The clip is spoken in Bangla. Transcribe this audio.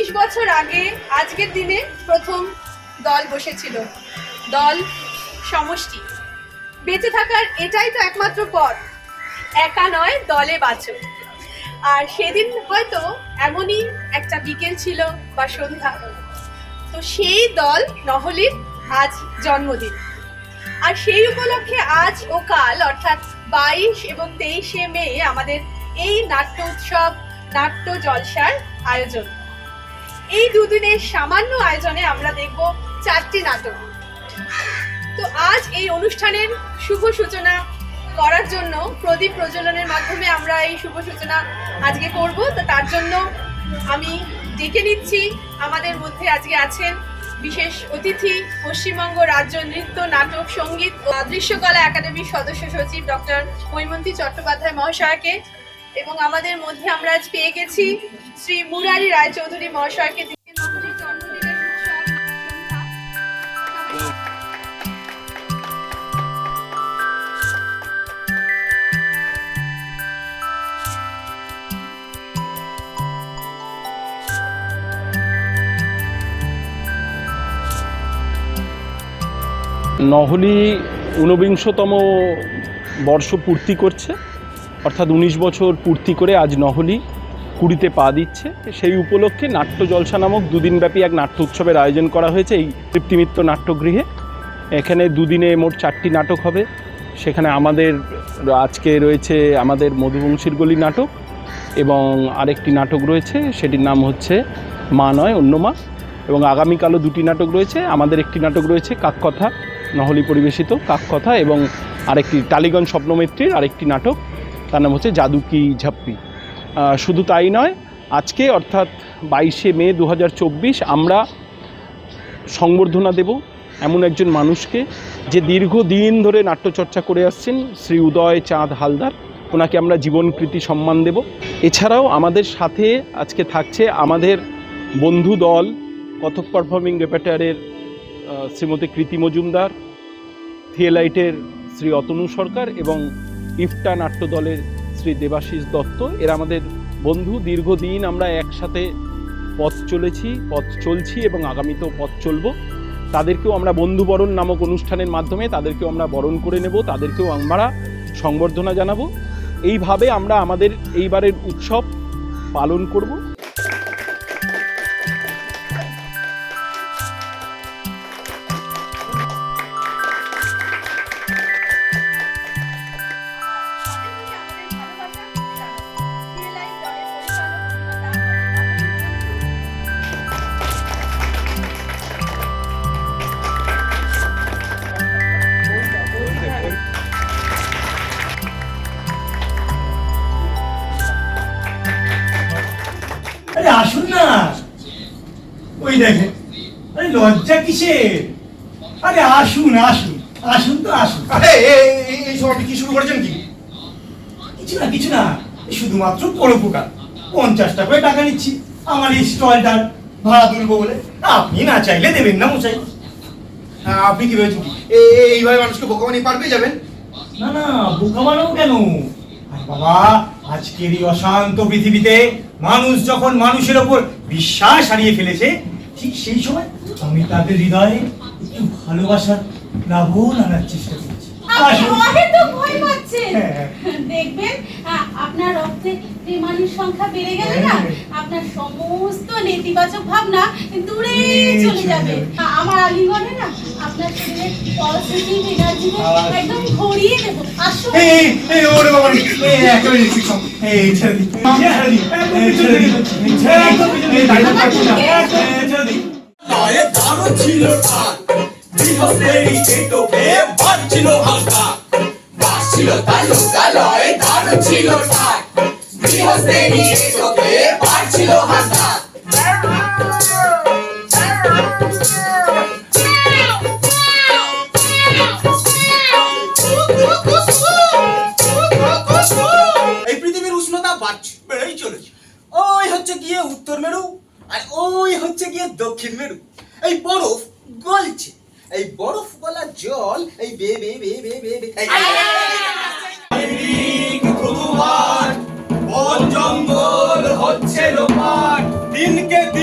উনিশ বছর আগে আজকের দিনে প্রথম দল বসেছিল। দল সমষ্টি। বেঁচে থাকার এটাই তো একমাত্র পথ। একা নয়, দলে বাঁচো। আর সেদিন হয়তো এমনই একটা বিকেল ছিল বা সন্ধ্যা। তো সেই দল নহলির আজ জন্মদিন। আর সেই উপলক্ষে আজ ও কাল, অর্থাৎ বাইশ এবং তেইশে মে, আমাদের এই নাট্য উৎসব, নাট্য জলসার আয়োজন। এই দুদিনের সামান্য আয়োজনে আমরা দেখব চারটি নাটক। তো আজ এই অনুষ্ঠানের শুভ সূচনা করার জন্য, প্রদীপ প্রজ্বলনের মাধ্যমে আমরা এই শুভ সূচনা আজকে করব। তো তার জন্য আমি ডেকে নিচ্ছি, আমাদের মধ্যে আজকে আছেন বিশেষ অতিথি, পশ্চিমবঙ্গ রাজ্য নৃত্য, নাটক, সংগীত ও দৃশ্যকলা একাডেমির সদস্য সচিব ডক্টর মৈমন্তী চট্টোপাধ্যায় মহাশয়কে এবং আমাদের মধ্যে আমরা আজ পেয়ে গেছি শ্রী মুরারি রায়চৌধুরী মহাশয়কে নহলি ঊনবিংশতম বর্ষ পূর্তি করছে, অর্থাৎ উনিশ বছর পূর্তি করে আজ নহলি। কুড়িতে পা দিচ্ছে। সেই উপলক্ষে নাট্য জলসা নামক দুদিনব্যাপী এক নাট্য উৎসবের আয়োজন করা হয়েছে এই তৃপ্তিমিত্র নাট্যগৃহে। এখানে দুদিনে মোট চারটি নাটক হবে। সেখানে আমাদের আজকে রয়েছে আমাদের মধুবংশীর গলি নাটক এবং আরেকটি নাটক রয়েছে, সেটির নাম হচ্ছে মা নয়, অন্য মা। এবং আগামীকালও দুটি নাটক রয়েছে। আমাদের একটি নাটক রয়েছে কাককথা, নহলি পরিবেশিত কাককথা এবং আরেকটি টালিগঞ্জ স্বপ্নমিত্রীর আরেকটি নাটক। তার নাম হচ্ছে জাদু কি ঝাপ্পি। শুধু তাই নয়, আজকে অর্থাৎ বাইশে মে দু হাজার চব্বিশ আমরা সংবর্ধনা দেব এমন একজন মানুষকে যে দীর্ঘদিন ধরে নাট্যচর্চা করে আসছেন শ্রী উদয় চাঁদ হালদার। ওনাকে আমরা জীবনকৃতি সম্মান দেব। এছাড়াও আমাদের সাথে আজকে থাকছে আমাদের বন্ধু দল, কথক পারফর্মিং রেপার্টারের শ্রীমতী কৃতি মজুমদার, থিয়েলাইটের শ্রী অতনু সরকার এবং ইফটা নাট্য দলের শ্রী দেবাশিস দত্ত। এরা আমাদের বন্ধু। দীর্ঘদিন আমরা একসাথে পথ চলেছি, পথ চলছি এবং আগামীতেও পথ চলব। তাদেরকেও আমরা বন্ধুবরণ নামক অনুষ্ঠানের মাধ্যমে তাদেরকেও আমরা বরণ করে নেব। তাদেরকেও আমরা সংবর্ধনা জানাব। এইভাবে আমরা আমাদের এইবারের উৎসব পালন করব। দেখেন। আরে লজ্জা কিসের? আরে আসুন আসুন আসুন তো আসুন। আরে এই- সব আপনি কি শুরু করেছেন কি? কিছু না কিছু না। শুধুমাত্র পরোপকার পঞ্চাশ টাকা করে টাকা নিচ্ছি। আমার এই স্টলটার ভাড়া তুলবো বলে। আপনি না চাইলে দেবেন না মশাই। হ্যাঁ, আপনি কি ভেবেছেন এই- এই- এইভাবে মানুষকে বোকা বানিয়ে পার পেয়ে যাবেন? না না বোকা বানাবো কেন? আর বাবা আজকের এই অশান্ত পৃথিবীতে মানুষ যখন মানুষের ওপর বিশ্বাস হারিয়ে ফেলেছে ঠিক সেই সময় আমি তাদের হৃদয়ে একটু ভালোবাসার প্লাবন আনার চেষ্টা করছি। হ্যাঁ। দেখবেন আপনার রক্তে প্রেমানির সংখ্যা বেড়ে গেলে না হ্যাঁ। আপনার সমস্ত নেতিবাচক ভাবনা দূরে দূরে চলে চলে যাবে। যাবে। আমার আলিঙ্গনে না আপনার শরীরে পজিটিভ এনার্জি। একদম ভরিয়ে দেব। আসুন। এই, এই, ওরে বাবা এই, একেবারে নিচ্ছি সব। এই, ছেড়ে দিই, ছেড়ে দিই, ছেড়ে দিই, এই, ছেড়ে দিই, এই, দাঁড়িয়ে থাকছি না, এই, ছেড়ে দিই। লয়ে দারো ছিল হালকা। বাজছিল তার লোকালয়ে দারো ছিল ঠাক বৃহস্পতি কেটোকে বাজছিল হালকা। এই উষ্ণতা বাড়ছে বেড়েই চলেছে। ওই হচ্ছে গিয়ে উত্তর মেরু আর ওই হচ্ছে গিয়ে দক্ষিণ মেরু। এই বরফ গলছে। এই বরফ গলা জল এই বে বে বে বে বে বে বন জঙ্গল হচ্ছে লোপাট। দিনকে দিন